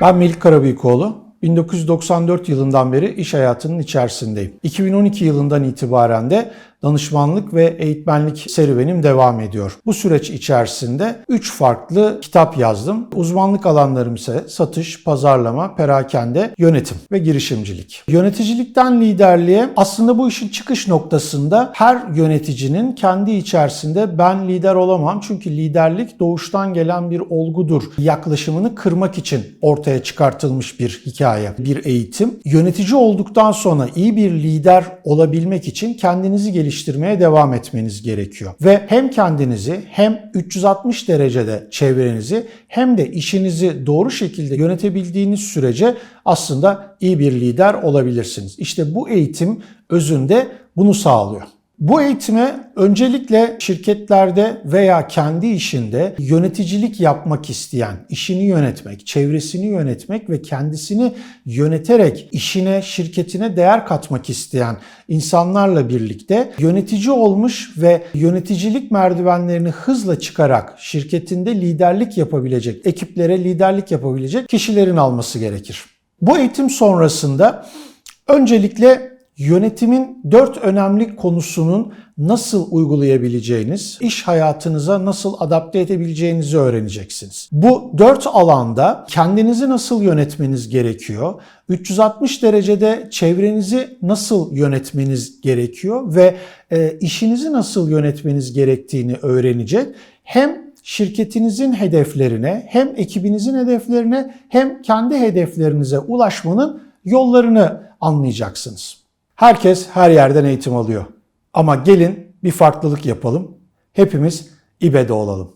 Ben Melih Karabıyıkoğlu. 1994 yılından beri iş hayatının içerisindeyim. 2012 yılından itibaren de danışmanlık ve eğitmenlik serüvenim devam ediyor. Bu süreç içerisinde 3 farklı kitap yazdım. Uzmanlık alanlarım ise satış, pazarlama, perakende, yönetim ve girişimcilik. Yöneticilikten liderliğe aslında bu işin çıkış noktasında her yöneticinin kendi içerisinde ben lider olamam çünkü liderlik doğuştan gelen bir olgudur yaklaşımını kırmak için ortaya çıkartılmış bir hikaye, bir eğitim. Yönetici olduktan sonra iyi bir lider olabilmek için kendinizi geliştirmeye devam etmeniz gerekiyor. Ve hem kendinizi hem 360 derecede çevrenizi hem de işinizi doğru şekilde yönetebildiğiniz sürece aslında iyi bir lider olabilirsiniz. İşte bu eğitim özünde bunu sağlıyor. Bu eğitime öncelikle şirketlerde veya kendi işinde yöneticilik yapmak isteyen, işini yönetmek, çevresini yönetmek ve kendisini yöneterek işine, şirketine değer katmak isteyen insanlarla birlikte yönetici olmuş ve yöneticilik merdivenlerini hızla çıkarak şirketinde liderlik yapabilecek, ekiplere liderlik yapabilecek kişilerin alması gerekir. Bu eğitim sonrasında öncelikle Yönetimin dört önemli konusunun nasıl uygulayabileceğiniz, iş hayatınıza nasıl adapte edebileceğinizi öğreneceksiniz. Bu dört alanda kendinizi nasıl yönetmeniz gerekiyor, 360 derecede çevrenizi nasıl yönetmeniz gerekiyor ve e, işinizi nasıl yönetmeniz gerektiğini öğrenecek. Hem şirketinizin hedeflerine, hem ekibinizin hedeflerine, hem kendi hedeflerinize ulaşmanın yollarını anlayacaksınız. Herkes her yerden eğitim alıyor. Ama gelin bir farklılık yapalım. Hepimiz İBE'de olalım.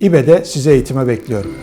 İBE'de size eğitime bekliyorum.